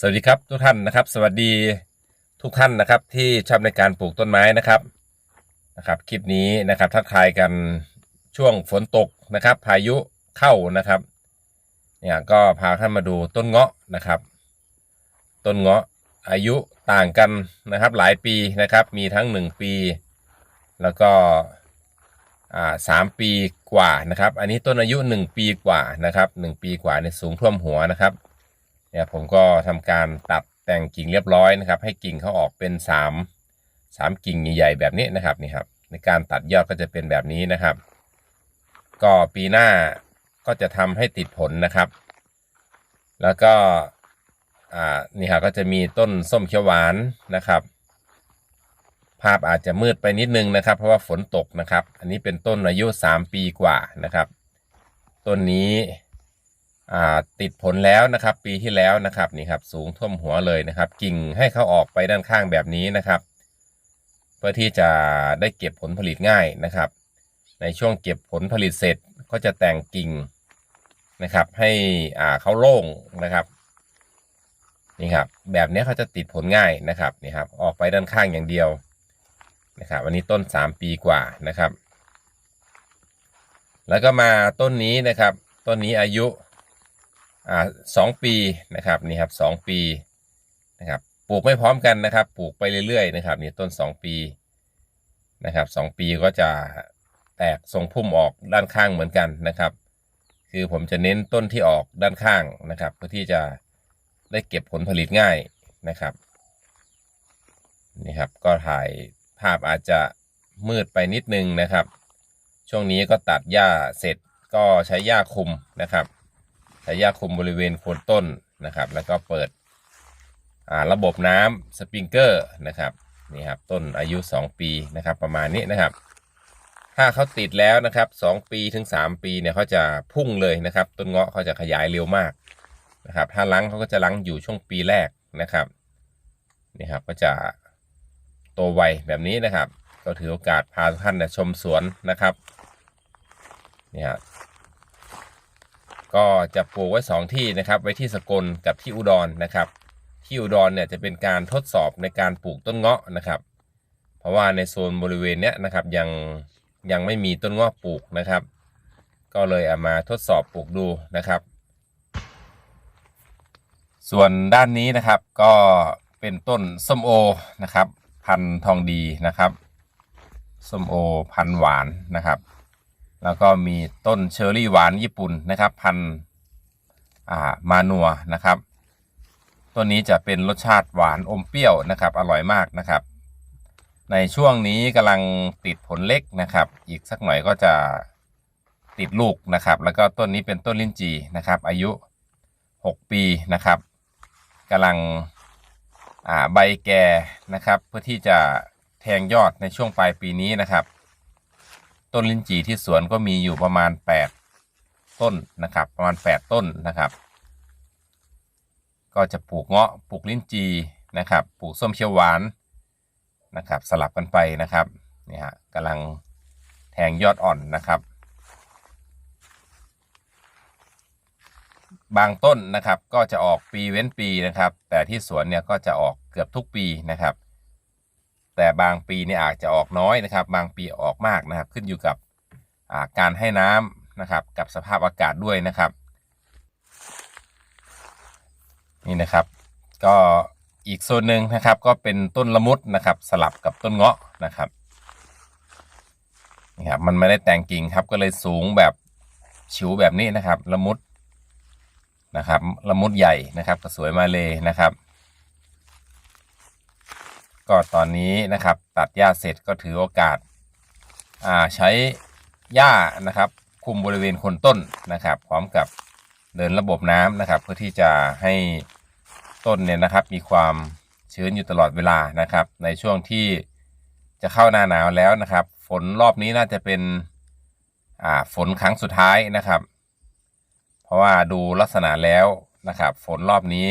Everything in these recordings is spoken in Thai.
สวัสดีครับทุกท่านนะครับ สวัสดีทุกท่านนะครับ ที่ชอบในการปลูกต้นไม้นะครับนะครับคลิปนี้นะครับทักทายกันช่วงฝนตกนะครับ พายุเข้านะครับเนี่ยก็พาท่านมาดูต้นเงาะนะครับ ต้นเงาะอายุต่างกันนะครับ หลายปีนะครับ มีทั้ง 1 ปี แล้วก็อ่าสามปีกว่านะครับ อันนี้ต้นอายุ 1 ปีกว่านะครับ 1 ปีกว่าในยสูงท่วมหัวนะครับ เนี่ยผมก็ทำการตัดแต่งกิ่งเรียบร้อยนะครับ ให้กิ่งเขาออกเป็นสามสามกิ่งใหญ่ๆแบบนี้นะครับนี่ครับในการตัดยอดก็จะเป็นแบบนี้นะครับ ก็ปีหน้าก็จะทำให้ติดผลนะครับ แล้วก็อ่านี่ครับก็จะมีต้นส้มเขียวหวานนะครับ ภาพอาจจะมืดไปนิดนึงนะครับ เพราะว่าฝนตกนะครับ อันนี้เป็นต้นอายุ 3 ปีกว่านะครับ ต้นนี้ ติดผลแล้วนะครับ ปีที่แล้วนะครับนี่ครับสูงท่วมหัวเลยนะครับ กิ่งให้เขาออกไปด้านข้างแบบนี้นะครับ เพื่อที่จะได้เก็บผลผลิตง่ายนะครับ ในช่วงเก็บผลผลิตเสร็จก็จะแต่งกิ่งนะครับ ให้อ่าเขาโล่งนะครับนี่ครับแบบนี้เขาจะติดผลง่ายนะครับนี่ครับออกไปด้านข้างอย่างเดียวนะครับวันนี้ต้น 3 ปีกว่านะครับ แล้วก็มาต้นนี้นะครับ ต้นนี้อายุ อ่าสองปีนะครับนี่ครับสองปีนะครับปลูกไม่พร้อมกันนะครับ ปลูกไปเรื่อยๆนะครับนี่ต้นสองปีนะครับสองปีก็จะแตกทรงพุ่มออกด้านข้างเหมือนกันนะครับ คือผมจะเน้นต้นที่ออกด้านข้างนะครับ เพื่อที่จะได้เก็บผลผลิตง่ายนะครับนี่ครับก็ถ่ายภาพอาจจะมืดไปนิดนึงนะครับ ช่วงนี้ก็ตัดหญ้าเสร็จก็ใช้หญ้าคุมนะครับ ใช้หญ้าคุมบริเวณโคนต้นนะครับ แล้วก็เปิดระบบน้ำสปริงเกอร์นะครับนี่ครับต้นอายุ 2 ปีนะครับประมาณนี้นะครับ ถ้าเขาติดแล้วนะครับ2ปีถึง 3 ปีเนี่ยเขาจะพุ่งเลยนะครับ ต้นเงาะเขาจะขยายเร็วมากนะครับ ถ้าลังเขาก็จะลังอยู่ช่วงปีแรกนะครับนี่ครับก็จะโตไวแบบนี้นะครับ ก็ถือโอกาสพาทุกท่านเนี่ยชมสวนนะครับนี่ครับ ก็จะปลูกไว้สองที่นะครับ ไว้ที่สกลกับที่อุดรนะครับ ที่อุดรเนี่ยจะเป็นการทดสอบในการปลูกต้นเงาะนะครับ เพราะว่าในโซนบริเวณเนี้ยนะครับยังยังไม่มีต้นเงาะปลูกนะครับ ก็เลยเอามาทดสอบปลูกดูนะครับ ส่วนด้านนี้นะครับก็เป็นต้นส้มโอนะครับ พันธุ์ทองดีนะครับส้มโอพันธุ์หวานนะครับ แล้วก็มีต้นเชอร์รี่หวานญี่ปุ่นนะครับ พันอ่ามานัวนะครับต้นนี้จะเป็นรสชาติหวานอมเปรี้ยวนะครับ อร่อยมากนะครับ ในช่วงนี้กำลังติดผลเล็กนะครับ อีกสักหน่อยก็จะติดลูกนะครับ แล้วก็ต้นนี้เป็นต้นลิ้นจีนะครับ อายุ 6 ปีนะครับกำลังใบแก่นะครับ เพื่อที่จะแทงยอดในช่วงปลายปีนี้นะครับ ต้นลิ้นจี่ที่สวนก็มีอยู่ประมาณ 8 ต้นนะครับ ประมาณ 8 ต้นนะครับ ก็จะปลูกเงาะปลูกลิ้นจี่นะครับ ปลูกส้มเขียวหวานนะครับ สลับกันไปนะครับนี่ฮะกำลังแทงยอดอ่อนนะครับ บางต้นนะครับก็จะออกปีเว้นปีนะครับ แต่ที่สวนเนี่ยก็จะออกเกือบทุกปีนะครับ แต่บางปีเนี่ยอาจจะออกน้อยนะครับ บางปีออกมากนะครับ ขึ้นอยู่กับาการให้น้ำนะครับ กับสภาพอากาศด้วยนะครับ นี่นะครับ ก็อีกโซนหนึ่งนะครับ ก็เป็นต้นละมุดนะครับ สลับกับต้นเงาะนะครับนี่ครับมันไม่ได้แต่งกิ่งครับก็เลยสูงแบบฉิวแบบนี้นะครับ ละมุดนะครับ ละมุดใหญ่นะครับก็สวยมาเลยนะครับ ก็ตอนนี้นะครับตัดหญ้าเสร็จก็ถือโอกาสาใช้หญ้านะครับคุมบริเวณโคนต้นนะครับ พร้อมกับเดินระบบน้ำนะครับ เพื่อที่จะให้ต้นเนี่ยนะครับ มีความชื้นอยู่ตลอดเวลานะครับ ในช่วงที่จะเข้าหน้าหนาวแล้วนะครับ ฝนรอบนี้น่าจะเป็นฝนครั้งสุดท้ายนะครับ เพราะว่าดูลักษณะแล้วนะครับ ฝนรอบนี้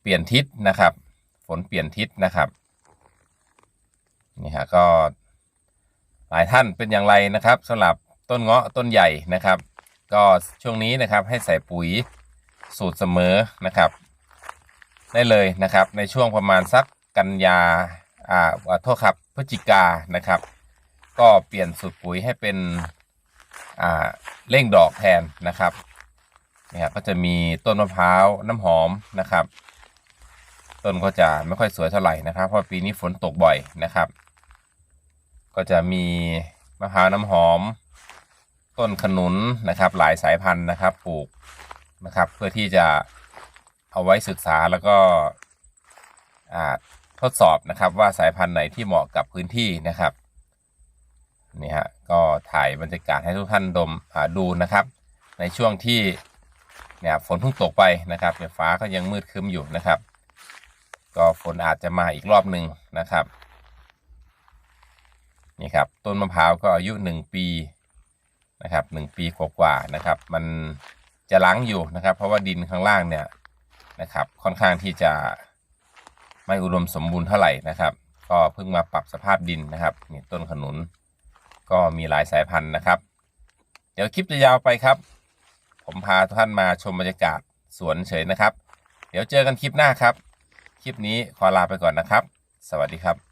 เปลี่ยนทิศนะครับ นเปลี่ยนทิศนะครับนี่ฮะก็หลายท่านเป็นอย่างไรนะครับสำหรับต้นเงาะต้นใหญ่นะครับ ก็ช่วงนี้นะครับให้ใส่ปุ๋ยสูตรเสมอนะครับ ได้เลยนะครับ ในช่วงประมาณสักกันยาอ่าโทษครับพฤศจิกานะครับ ก็เปลี่ยนสูตรปุ๋ยให้เป็นอ่าเร่งดอกแทนนะครับเนี่ยก็จะมีต้นมะพร้าวน้ำหอมนะครับ ต้นก็จะไม่ค่อยสวยเท่าไหร่นะครับ เพราะปีนี้ฝนตกบ่อยนะครับ ก็จะมีมะพร้าวน้ำหอม ต้นขนุนนะครับ หลายสายพันธุ์นะครับปลูกนะครับ เพื่อที่จะเอาไว้ศึกษาแล้วก็อ่าทดสอบนะครับว่าสายพันธุ์ไหนที่เหมาะกับพื้นที่นะครับนี่ฮะก็ถ่ายบรรยากาศให้ทุกท่านดมอ่าดูนะครับ ในช่วงที่เนี่ยฝนเพิ่งตกไปนะครับเนี่ยฟ้าก็ยังมืดครึ้มอยู่นะครับ ก็ฝนอาจจะมาอีกรอบหนึ่งนะครับนี่ครับต้นมะพร้าวก็อายุหนึ่งปีนะครับหนึ่งปีกว่าๆนะครับ มันจะล้างอยู่นะครับ เพราะว่าดินข้างล่างเนี่ยนะครับ ค่อนข้างที่จะไม่อุดมสมบูรณ์เท่าไหร่นะครับ ก็เพิ่งมาปรับสภาพดินนะครับนี่ต้นขนุนก็มีหลายสายพันธุ์นะครับ เดี๋ยวคลิปจะยาวไปครับ ผมพาทุกท่านมาชมบรรยากาศสวนเฉยนะครับ เดี๋ยวเจอกันคลิปหน้าครับ คลิปนี้ขอลาไปก่อนนะครับ สวัสดีครับ